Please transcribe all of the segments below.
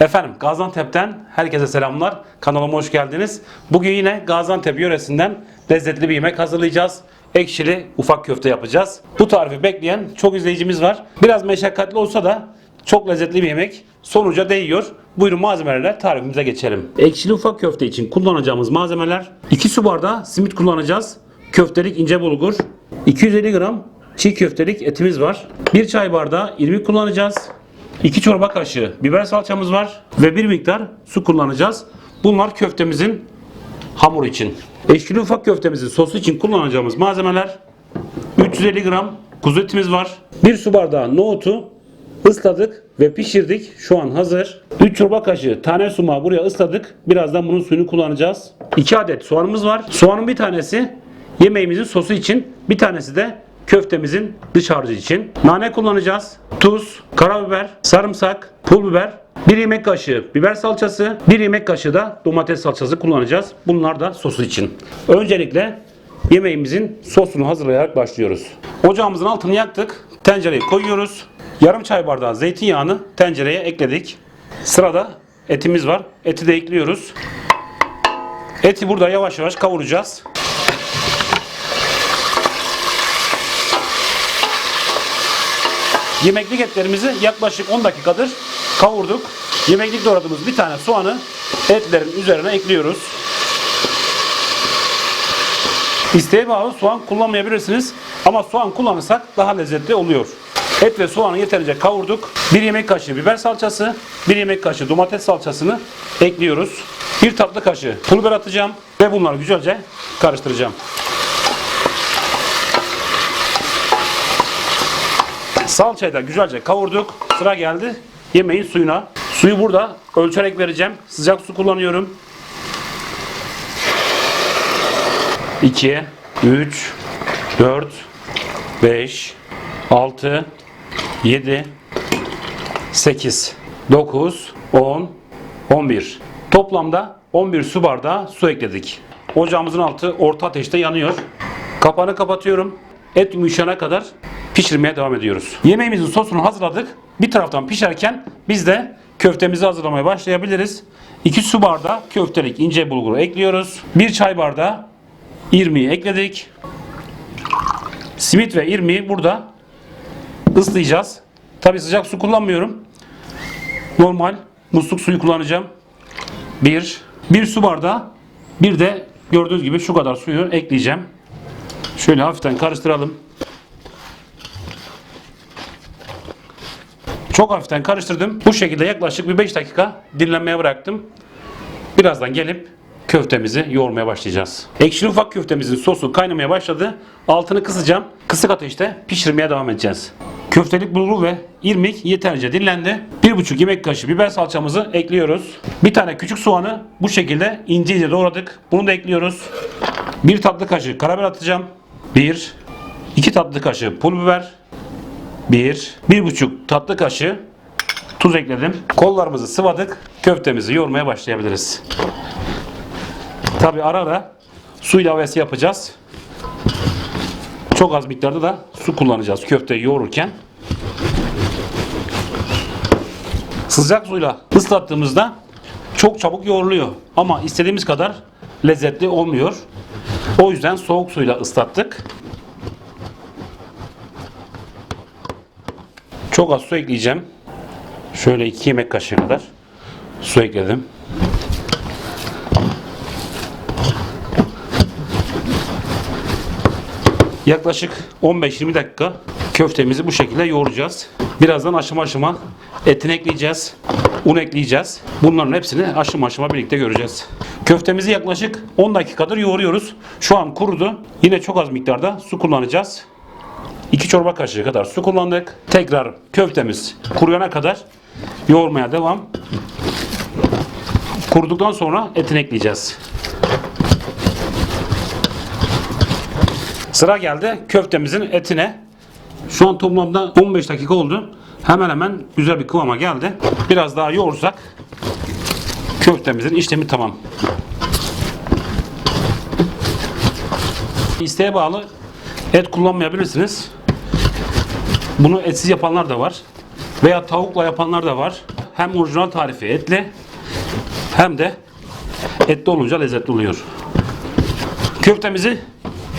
Efendim Gaziantep'ten herkese selamlar. Kanalıma hoş geldiniz. Bugün yine Gaziantep yöresinden lezzetli bir yemek hazırlayacağız. Ekşili ufak köfte yapacağız. Bu tarifi bekleyen çok izleyicimiz var. Biraz meşakkatli olsa da çok lezzetli bir yemek. Sonuca değiyor. Buyurun malzemelerle tarifimize geçelim. Ekşili ufak köfte için kullanacağımız malzemeler 2 su bardağı simit kullanacağız. Köftelik ince bulgur, 250 gram çiğ köftelik etimiz var. 1 çay bardağı irmik kullanacağız. 2 çorba kaşığı biber salçamız var ve bir miktar su kullanacağız. Bunlar köftemizin hamuru için. Eşkili ufak köftemizin sosu için kullanacağımız malzemeler 350 gram kuzu etimiz var. 1 su bardağı nohutu ısladık ve pişirdik. Şu an hazır. 3 çorba kaşığı tane sumağı buraya ısladık. Birazdan bunun suyunu kullanacağız. 2 adet soğanımız var. Soğanın bir tanesi yemeğimizin sosu için, bir tanesi de köftemizin dış harcı için. Nane kullanacağız. Tuz, karabiber, sarımsak, pul biber, 1 yemek kaşığı biber salçası, 1 yemek kaşığı da domates salçası kullanacağız. Bunlar da sosu için. Öncelikle yemeğimizin sosunu hazırlayarak başlıyoruz. Ocağımızın altını yaktık. Tencereyi koyuyoruz. Yarım çay bardağı zeytinyağını tencereye ekledik. Sırada etimiz var. Eti de ekliyoruz. Eti burada yavaş yavaş kavuracağız. Yemeklik etlerimizi yaklaşık 10 dakikadır kavurduk. Yemeklik doğradığımız bir tane soğanı etlerin üzerine ekliyoruz. İsteğe bağlı soğan kullanmayabilirsiniz ama soğan kullanırsak daha lezzetli oluyor. Et ve soğanı yeterince kavurduk. 1 yemek kaşığı biber salçası, 1 yemek kaşığı domates salçasını ekliyoruz. 1 tatlı kaşığı pul atacağım ve bunları güzelce karıştıracağım. Salçayı güzelce kavurduk. Sıra geldi yemeğin suyuna. Suyu burada ölçerek vereceğim. Sıcak su kullanıyorum. 2, 3, 4, 5, 6, 7, 8, 9, 10, 11. Toplamda 11 su bardağı su ekledik. Ocağımızın altı orta ateşte yanıyor. Kapağını kapatıyorum. Et yumuşayana kadar pişirmeye devam ediyoruz. Yemeğimizin sosunu hazırladık. Bir taraftan pişerken biz de köftemizi hazırlamaya başlayabiliriz. 2 su bardağı köftelik ince bulguru ekliyoruz. 1 çay bardağı irmiği ekledik. Simit ve irmiği burada ıslayacağız. Tabi sıcak su kullanmıyorum. Normal musluk suyu kullanacağım. 1 1 su bardağı bir de gördüğünüz gibi şu kadar suyu ekleyeceğim. Şöyle hafiften karıştıralım. Çok hafiften karıştırdım. Bu şekilde yaklaşık bir 5 dakika dinlenmeye bıraktım. Birazdan gelip köftemizi yoğurmaya başlayacağız. Ekşili ufak köftemizin sosu kaynamaya başladı. Altını kısacağım. Kısık ateşte pişirmeye devam edeceğiz. Köftelik bulgur ve irmik yeterince dinlendi. 1,5 yemek kaşığı biber salçamızı ekliyoruz. Bir tane küçük soğanı bu şekilde ince ince doğradık. Bunu da ekliyoruz. 1 tatlı kaşığı karabiber atacağım. 1 2 tatlı kaşığı pul biber. 1 1,5 tatlı kaşığı tuz ekledim. Kollarımızı sıvadık. Köftemizi yoğurmaya başlayabiliriz. Tabi ara ara su ilavesi yapacağız. Çok az miktarda da su kullanacağız köfteyi yoğururken. Sıcak suyla ıslattığımızda çok çabuk yoğruluyor. Ama istediğimiz kadar lezzetli olmuyor. O yüzden soğuk suyla ıslattık. Çok az su ekleyeceğim. Şöyle 2 yemek kaşığı kadar su ekledim. Yaklaşık 15-20 dakika köftemizi bu şekilde yoğuracağız. Birazdan aşama aşama etini ekleyeceğiz. Un ekleyeceğiz. Bunların hepsini aşama aşama birlikte göreceğiz. Köftemizi yaklaşık 10 dakikadır yoğuruyoruz. Şu an kurudu. Yine çok az miktarda su kullanacağız. 2 çorba kaşığı kadar su kullandık. Tekrar köftemiz kuruyana kadar yoğurmaya devam. Kuruduktan sonra etini ekleyeceğiz. Sıra geldi köftemizin etine. Şu an toplamda 15 dakika oldu. Hemen hemen güzel bir kıvama geldi. Biraz daha yoğursak köftemizin işlemi tamam. İsteğe bağlı et kullanmayabilirsiniz. Bunu etsiz yapanlar da var. Veya tavukla yapanlar da var. hem orijinal tarifi etli hem de etli olunca lezzetli oluyor. Köftemizi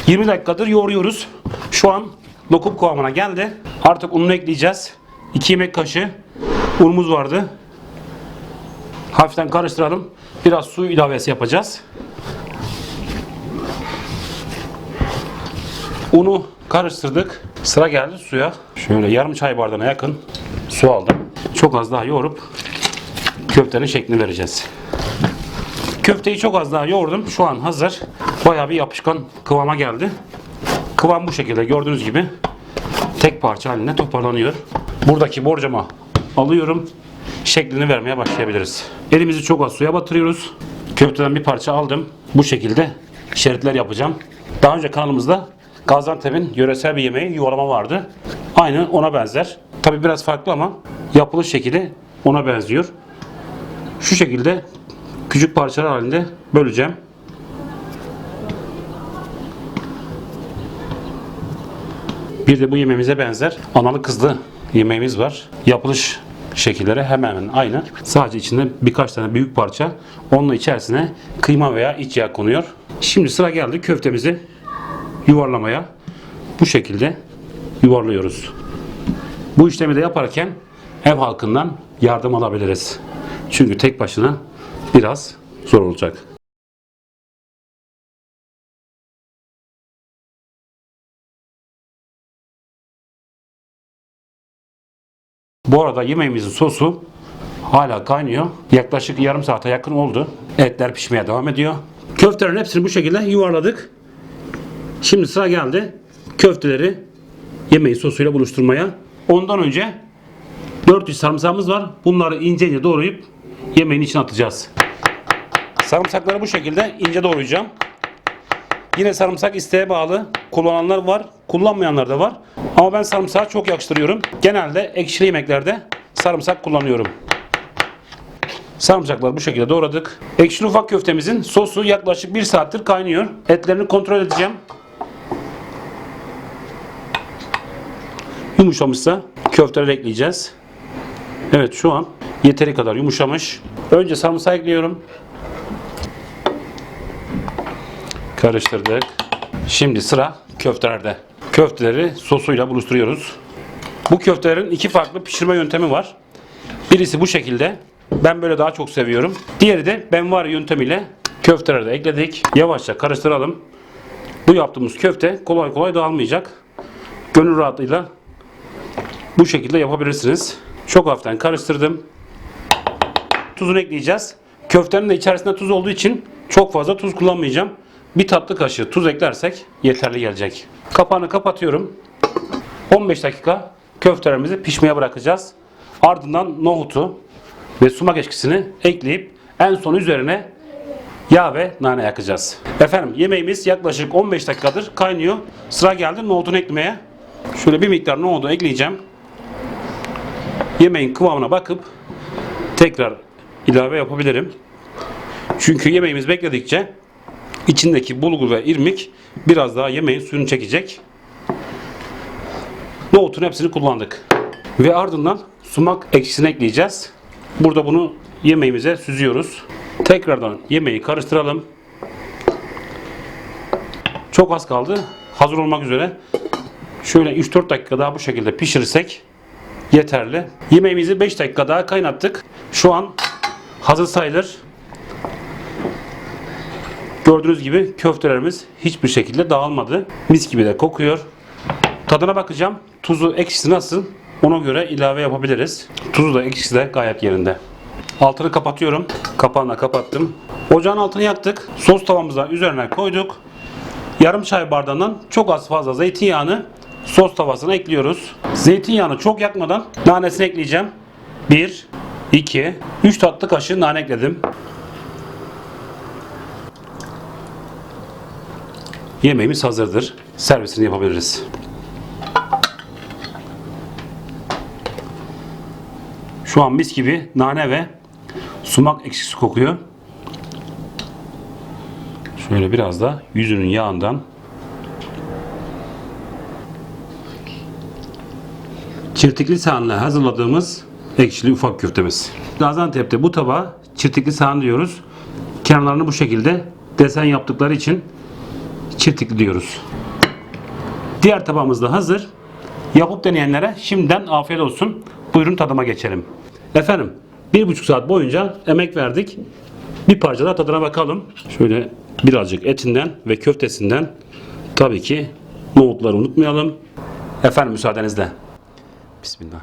20 dakikadır yoğuruyoruz. Şu an lokum kıvamına geldi. Artık ununu ekleyeceğiz. 2 yemek kaşığı unumuz vardı. Hafiften karıştıralım. Biraz su ilavesi yapacağız. Unu karıştırdık. Sıra geldi suya. Şöyle yarım çay bardağına yakın su aldım. Çok az daha yoğurup köftenin şeklini vereceğiz. Köfteyi çok az daha yoğurdum. Şu an hazır. Bayağı bir yapışkan kıvama geldi. Kıvam bu şekilde gördüğünüz gibi tek parça haline toparlanıyor. Buradaki borcama alıyorum. Şeklini vermeye başlayabiliriz. Elimizi çok az suya batırıyoruz. Köfteden bir parça aldım. Bu şekilde şeritler yapacağım. Daha önce kanalımızda Gaziantep'in yöresel bir yemeği yuvalama vardı. Aynı ona benzer. Tabi biraz farklı ama yapılış şekli ona benziyor. Şu şekilde küçük parçalar halinde böleceğim. Bir de bu yemeğimize benzer analı kızlı yemeğimiz var. Yapılış şekilleri hemen hemen aynı. Sadece içinde birkaç tane büyük parça. Onun içerisine kıyma veya iç yağ konuyor. Şimdi sıra geldi köftemizi yuvarlamaya. Bu şekilde yuvarlıyoruz. Bu işlemi de yaparken ev halkından yardım alabiliriz. Çünkü tek başına biraz zor olacak. Bu arada yemeğimizin sosu hala kaynıyor. Yaklaşık yarım saate yakın oldu. Etler pişmeye devam ediyor. Köftelerin hepsini bu şekilde yuvarladık. Şimdi sıra geldi köfteleri yemeğin sosuyla buluşturmaya. Ondan önce 400 sarımsağımız var. Bunları ince ince doğrayıp yemeğin içine atacağız. Sarımsakları bu şekilde ince doğrayacağım. Yine sarımsak isteğe bağlı. Kullananlar var, kullanmayanlar da var. Ama ben sarımsağı çok yakıştırıyorum. Genelde ekşili yemeklerde sarımsak kullanıyorum. Sarımsakları bu şekilde doğradık. Ekşili ufak köftemizin sosu yaklaşık 1 saattir kaynıyor. Etlerini kontrol edeceğim. Yumuşamışsa köfteleri ekleyeceğiz. Evet şu an yeteri kadar yumuşamış. Önce sarımsağı ekliyorum. Karıştırdık. Şimdi sıra köftelerde. Köfteleri sosuyla buluşturuyoruz. Bu köftelerin iki farklı pişirme yöntemi var. Birisi bu şekilde. Ben böyle daha çok seviyorum. Diğeri de benvar yöntemiyle köfteleri de ekledik. Yavaşça karıştıralım. Bu yaptığımız köfte kolay kolay dağılmayacak. Gönül rahatlığıyla bu şekilde yapabilirsiniz. Çok hafiften karıştırdım. Tuzunu ekleyeceğiz. Köftenin de içerisinde tuz olduğu için çok fazla tuz kullanmayacağım. Bir tatlı kaşığı tuz eklersek yeterli gelecek. Kapağını kapatıyorum. 15 dakika köftelerimizi pişmeye bırakacağız. Ardından nohutu ve sumak eşkisini ekleyip en son üzerine yağ ve nane yakacağız. Efendim yemeğimiz yaklaşık 15 dakikadır kaynıyor. Sıra geldi nohutunu eklemeye. Şöyle bir miktar nohutu ekleyeceğim. Yemeğin kıvamına bakıp tekrar ilave yapabilirim. Çünkü yemeğimiz bekledikçe içindeki bulgur ve irmik biraz daha yemeğin suyunu çekecek. Nohutun hepsini kullandık. Ve ardından sumak ekşisini ekleyeceğiz. Burada bunu yemeğimize süzüyoruz. Tekrardan yemeği karıştıralım. Çok az kaldı. Hazır olmak üzere. Şöyle 3-4 dakika daha bu şekilde pişirirsek yeterli. Yemeğimizi 5 dakika daha kaynattık. Şu an hazır sayılır. Gördüğünüz gibi köftelerimiz hiçbir şekilde dağılmadı. Mis gibi de kokuyor. Tadına bakacağım. Tuzu ekşisi nasıl? Ona göre ilave yapabiliriz. Tuzu da ekşisi de gayet yerinde. Altını kapatıyorum. Kapağını kapattım. Ocağın altını yaktık. Sos tavamıza üzerine koyduk. Yarım çay bardağından çok az fazla zeytinyağını sos tavasına ekliyoruz. Zeytinyağını çok yakmadan nanesini ekleyeceğim. 1, 2, 3 tatlı kaşığı nane ekledim. Yemeğimiz hazırdır. Servisini yapabiliriz. Şu an mis gibi nane ve sumak ekşisi kokuyor. Şöyle biraz da yüzünün yağından çirtikli sahanla hazırladığımız ekşili ufak köftemiz. Gaziantep'te bu tabağa çirtikli sahan diyoruz. Kenarlarını bu şekilde desen yaptıkları için çirtikli diyoruz. Diğer tabağımız da hazır. Yapıp deneyenlere şimdiden afiyet olsun. Buyurun tadıma geçelim. Efendim bir buçuk saat boyunca emek verdik. Bir parça da tadına bakalım. Şöyle birazcık etinden ve köftesinden tabii ki nohutları unutmayalım. Efendim müsaadenizle. Bismillah.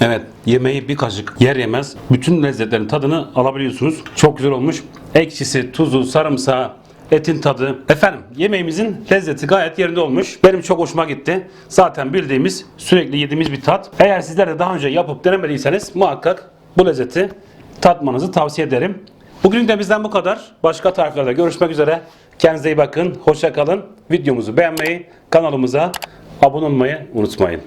Evet, yemeği bir kaşık yer yemez bütün lezzetlerin tadını alabiliyorsunuz. Çok güzel olmuş. Ekşisi, tuzu, sarımsağı, etin tadı. Efendim, yemeğimizin lezzeti gayet yerinde olmuş. Benim çok hoşuma gitti. Zaten bildiğimiz, sürekli yediğimiz bir tat. Eğer sizler de daha önce yapıp denemediyseniz muhakkak bu lezzeti tatmanızı tavsiye ederim. Bugün de bizden bu kadar. Başka tariflerde görüşmek üzere. Kendinize iyi bakın. Hoşça kalın. Videomuzu beğenmeyi, kanalımıza abone olmayı unutmayın.